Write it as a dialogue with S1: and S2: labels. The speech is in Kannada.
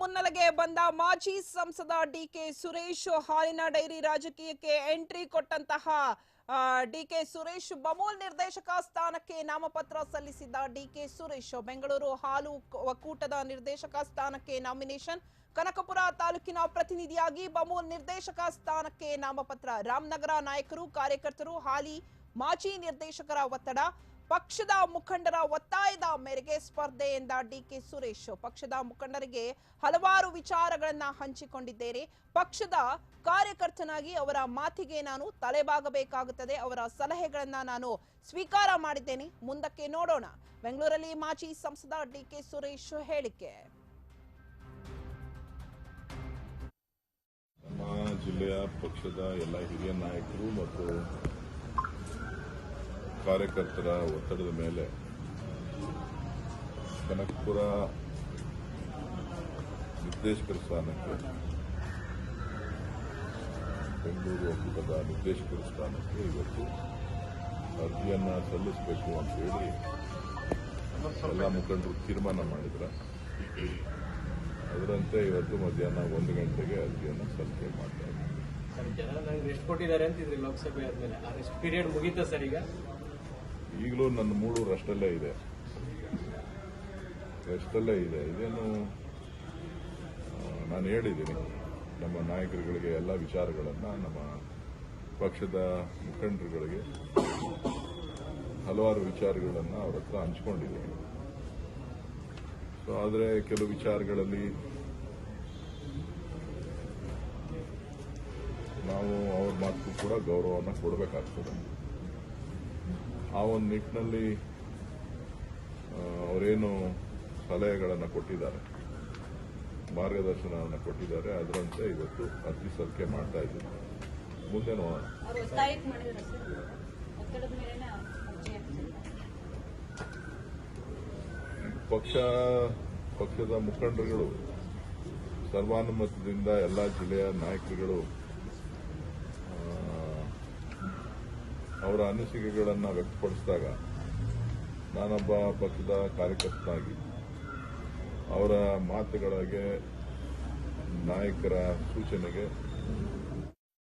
S1: ಮುನ್ನೆಲೆಗೆ ಬಂದ ಮಾಜಿ ಸಂಸದ ಡಿಕೆ ಸುರೇಶ್ ಹಾಲಿನ ಡೈರಿ ರಾಜಕೀಯಕ್ಕೆ ಎಂಟ್ರಿ ಕೊಟ್ಟಂತಹ ಡಿಕೆ ಸುರೇಶ್ ಬಮೂಲ್ ನಿರ್ದೇಶಕ ಸ್ಥಾನಕ್ಕೆ ನಾಮಪತ್ರ ಸಲ್ಲಿಸಿದ್ದ ಡಿಕೆ ಸುರೇಶ್ ಬೆಂಗಳೂರು ಹಾಲು ಒಕ್ಕೂಟದ ನಿರ್ದೇಶಕ ಸ್ಥಾನಕ್ಕೆ ನಾಮಿನೇಷನ್, ಕನಕಪುರ ತಾಲೂಕಿನ ಪ್ರತಿನಿಧಿಯಾಗಿ ಬಮೂಲ್ ನಿರ್ದೇಶಕ ಸ್ಥಾನಕ್ಕೆ ನಾಮಪತ್ರ. ರಾಮನಗರ ನಾಯಕರು, ಕಾರ್ಯಕರ್ತರು, ಹಾಲಿ ಮಾಜಿ ನಿರ್ದೇಶಕರ ಒತ್ತಡ ಪಕ್ಷದ ಮುಖಂಡರ ಒತ್ತಾಯದ ಮೇರೆಗೆ ಸ್ಪರ್ಧೆ ಎಂದ ಡಿಕೆ ಸುರೇಶ್. ಪಕ್ಷದ ಮುಖಂಡರಿಗೆ ಹಲವಾರು ವಿಚಾರಗಳನ್ನ ಹಂಚಿಕೊಂಡಿದ್ದೇನೆ. ಪಕ್ಷದ ಕಾರ್ಯಕರ್ತನಾಗಿ ಅವರ ಮಾತಿಗೆ ನಾನು ತಲೆಬಾಗಬೇಕಾಗುತ್ತದೆ. ಅವರ ಸಲಹೆಗಳನ್ನ ನಾನು ಸ್ವೀಕಾರ ಮಾಡಿದ್ದೇನೆ. ಮುಂದಕ್ಕೆ ನೋಡೋಣ. ಬೆಂಗಳೂರಲ್ಲಿ ಮಾಜಿ ಸಂಸದ ಡಿಕೆ ಸುರೇಶ್ ಹೇಳಿಕೆ.
S2: ನಮ್ಮ ಜಿಲ್ಲೆಯ ಪಕ್ಷದ ಎಲ್ಲ ಹಿರಿಯ ನಾಯಕರು ಮತ್ತು ಕಾರ್ಯಕರ್ತರ ಒತ್ತಡದ ಮೇಲೆ ಕನಕಪುರ ನಿರ್ದೇಶಕರ ಸ್ಥಾನಕ್ಕೆ ಬೆಂಗಳೂರು ಒಕ್ಕೂಟದ ನಿರ್ದೇಶಕರ ಸ್ಥಾನಕ್ಕೆ ಇವತ್ತು ಅರ್ಜಿಯನ್ನು ಸಲ್ಲಿಸಬೇಕು ಅಂತ ಹೇಳಿ ಎಲ್ಲ ಮುಖಂಡರು ತೀರ್ಮಾನ ಮಾಡಿದ್ರು. ಅದರಂತೆ ಇವತ್ತು ಮಧ್ಯಾಹ್ನ ಒಂದು ಗಂಟೆಗೆ ಅರ್ಜಿಯನ್ನು ಸಲ್ಲಿಕೆ ಮಾಡ್ತಾರೆ.
S3: ಸರ್ ಜನ ರೆಸ್ಟ್ ಕೊಟ್ಟಿದ್ದಾರೆ ಅಂತಿದ್ರಿ ಲೋಕಸಭೆ ಆದ್ಮೇಲೆ. ಆ ರೆಸ್ಟ್ ಪೀರಿಯಡ್ ಮುಗೀತಾ ಸರ್ ಈಗ?
S2: ಈಗಲೂ ನನ್ನ ಮೂಳು ರಷ್ಟಲ್ಲೇ ಇದೆ. ರಷ್ಟಲ್ಲೇ ಇದೆ. ಇದೇನು ನಾನು ಹೇಳಿದ್ದೀನಿ. ನಮ್ಮ ನಾಯಕರುಗಳಿಗೆ ಎಲ್ಲ ವಿಚಾರಗಳನ್ನು ನಮ್ಮ ಪಕ್ಷದ ಮುಖಂಡರುಗಳಿಗೆ ಹಲವಾರು ವಿಚಾರಗಳನ್ನು ಅವರ ಹತ್ರ ಹಂಚ್ಕೊಂಡಿದ್ದೀನಿ. ಸೊ ಆದರೆ ಕೆಲವು ವಿಚಾರಗಳಲ್ಲಿ ನಾವು ಅವ್ರ ಮಾತು ಕೂಡ ಗೌರವವನ್ನು ಕೊಡಬೇಕಾಗ್ತದೆ. ಆ ಒಂದು ನಿಟ್ಟಿನಲ್ಲಿ ಅವರೇನು ಸಲಹೆಗಳನ್ನು ಕೊಟ್ಟಿದ್ದಾರೆ ಮಾರ್ಗದರ್ಶನವನ್ನು ಕೊಟ್ಟಿದ್ದಾರೆ. ಅದರಂತೆ ಇವತ್ತು ಅರ್ಜಿ ಸಲ್ಲಿಕೆ ಮಾಡ್ತಾ ಇದ್ದೀವಿ. ಮುಂದೆ ನೋಡೋಣ. ಪಕ್ಷ ಪಕ್ಷದ ಮುಖಂಡರುಗಳು ಸರ್ವಾನುಮತದಿಂದ ಎಲ್ಲ ಜಿಲ್ಲೆಯ ನಾಯಕರುಗಳು ಅವರ ಅನಿಸಿಕೆಗಳನ್ನು ವ್ಯಕ್ತಪಡಿಸಿದಾಗ ನಾನೊಬ್ಬ ಪಕ್ಷದ ಕಾರ್ಯಕರ್ತನಾಗಿ ಅವರ ಮಾತುಗಳಿಗೆ ನಾಯಕರ ಸೂಚನೆಗೆ